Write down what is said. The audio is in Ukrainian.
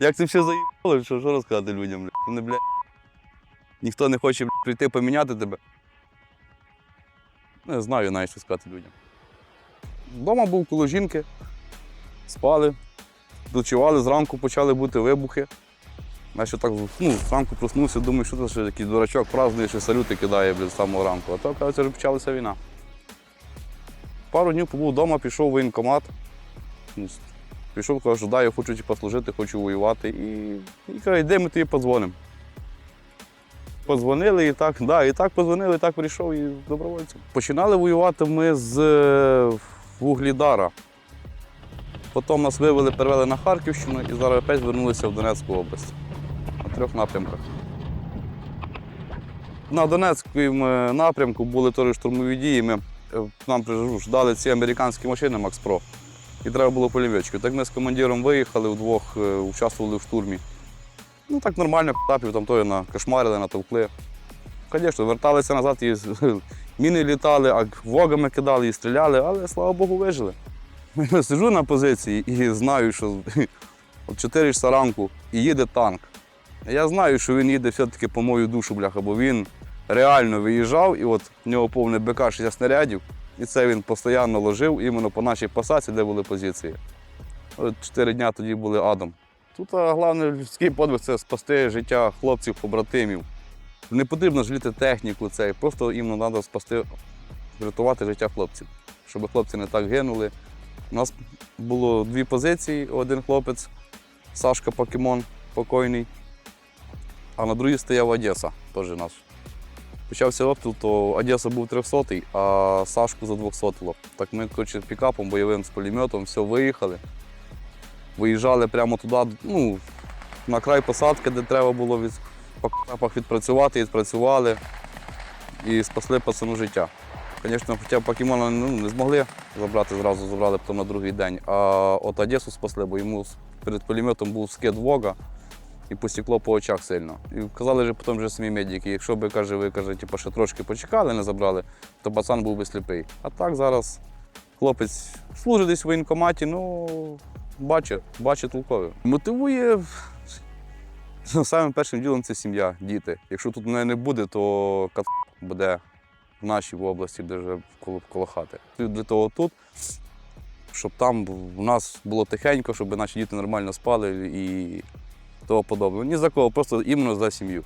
Як це все заїбало, що, що розказати людям, блядь? Вони, блядь, ніхто не хоче блядь, прийти поміняти тебе. Не знаю навіть, що сказати людям. Вдома був коло жінки, спали, дочували, зранку почали бути вибухи. Я ще так ну, зранку проснувся, думаю, що це ще якийсь дурачок празднує, що салюти кидає блядь, з самого ранку. А то, кажеться, вже почалася війна. Пару днів побув вдома, пішов в воєнкомат. Пішов, кажу, да, я хочу типу, служити, хочу воювати. І, і каже, йди, ми тобі подзвонимо. Подзвонили і так, да, і так подзвонили, і так прийшов і добровольцем. Починали воювати ми з е, Вуглідара. Потім нас вивели, перевели на Харківщину і зараз опять вернулися в Донецьку область. На трьох напрямках. На Донецькому е, напрямку були теж штурмові дії. Ми, е, нам ж дали ці американські машини Макс Про. І треба було пулеметчики. Так ми з командиром виїхали вдвох, е, участвували в штурмі. Ну так нормально, тапів там тої накошмарили, натовкли. Звісно, верталися назад, і міни літали, а вогами кидали і стріляли, але слава Богу, вижили. Сиджу на позиції і знаю, що о 4 часа ранку і їде танк. Я знаю, що він їде все-таки по мою душу, бляха, бо він реально виїжджав, і от в нього повне БК 60 снарядів, і це він постійно ложив іменно по нашій посадці, де були позиції. Чотири дня тоді були адом. Тут а, головний людський подвиг це спасти життя хлопців, побратимів. Не потрібно жаліти техніку, це просто їм треба спасти, врятувати життя хлопців, щоб хлопці не так гинули. У нас було дві позиції, один хлопець, Сашка Покемон, покойний, а на другій стояв Одеса, теж наш. Почався обстріл, то Одеса був 300 а Сашку за 200 Так ми коротше, пікапом бойовим з пулеметом, все, виїхали. Виїжджали прямо туди, ну, на край посадки, де треба було від, по капах відпрацювати, відпрацювали і спасли пацану життя. Звісно, хоча покемона ну, не змогли забрати, зразу забрали потім на другий день. А от Одесу спасли, бо йому перед пулеметом був скид вога і посікло по очах сильно. І казали вже потім вже самі медики, якщо би каже, ви каже, типу, ще трошки почекали, не забрали, то пацан був би сліпий. А так зараз хлопець служить десь в воєнкоматі, ну бачить, бачить толково. Мотивує ну, самим першим ділом це сім'я, діти. Якщо тут не буде, то кат буде в нашій області, де вже коло, хати. Для того тут, щоб там у нас було тихенько, щоб наші діти нормально спали і того подобного. Ні за кого, просто іменно за сім'ю.